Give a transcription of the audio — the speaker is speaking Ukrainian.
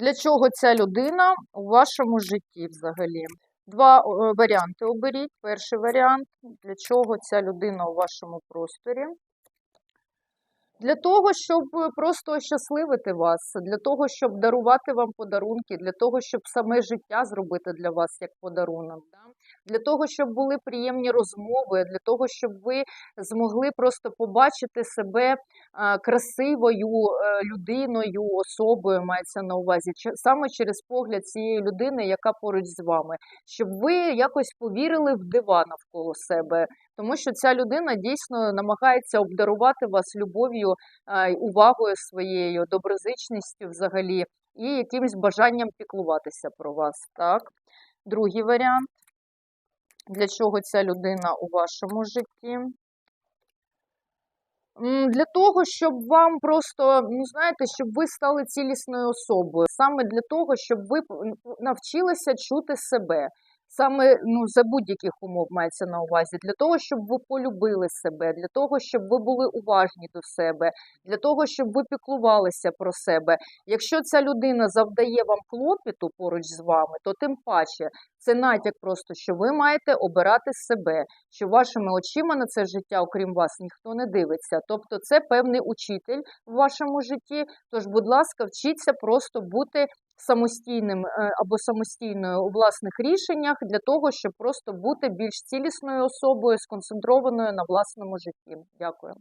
Для чого ця людина у вашому житті взагалі? Два е, варіанти оберіть. Перший варіант для чого ця людина у вашому просторі. Для того, щоб е, просто ощасливити вас, для того, щоб дарувати вам подарунки, для того, щоб саме життя зробити для вас як подарунок, да? для того, щоб були приємні розмови, для того, щоб ви змогли просто побачити себе а, красивою е, людиною, особою мається на увазі, Че- саме через погляд цієї людини, яка поруч з вами, щоб ви якось повірили в дива навколо себе, тому що ця людина дійсно намагається обдарувати вас любов'ю, увагою своєю, доброзичністю взагалі і якимось бажанням піклуватися про вас. Так? Другий варіант. Для чого ця людина у вашому житті? Для того, щоб вам просто, ну знаєте, щоб ви стали цілісною особою, саме для того, щоб ви навчилися чути себе. Саме ну, за будь-яких умов мається на увазі, для того, щоб ви полюбили себе, для того, щоб ви були уважні до себе, для того, щоб ви піклувалися про себе. Якщо ця людина завдає вам клопіту поруч з вами, то тим паче це натяк просто, що ви маєте обирати себе, що вашими очима на це життя, окрім вас, ніхто не дивиться. Тобто це певний учитель в вашому житті. Тож, будь ласка, вчіться просто бути самостійним е, або самостійною у власних рішеннях для того, щоб просто бути більш цілісною особою, сконцентрованою на власному житті. Дякую.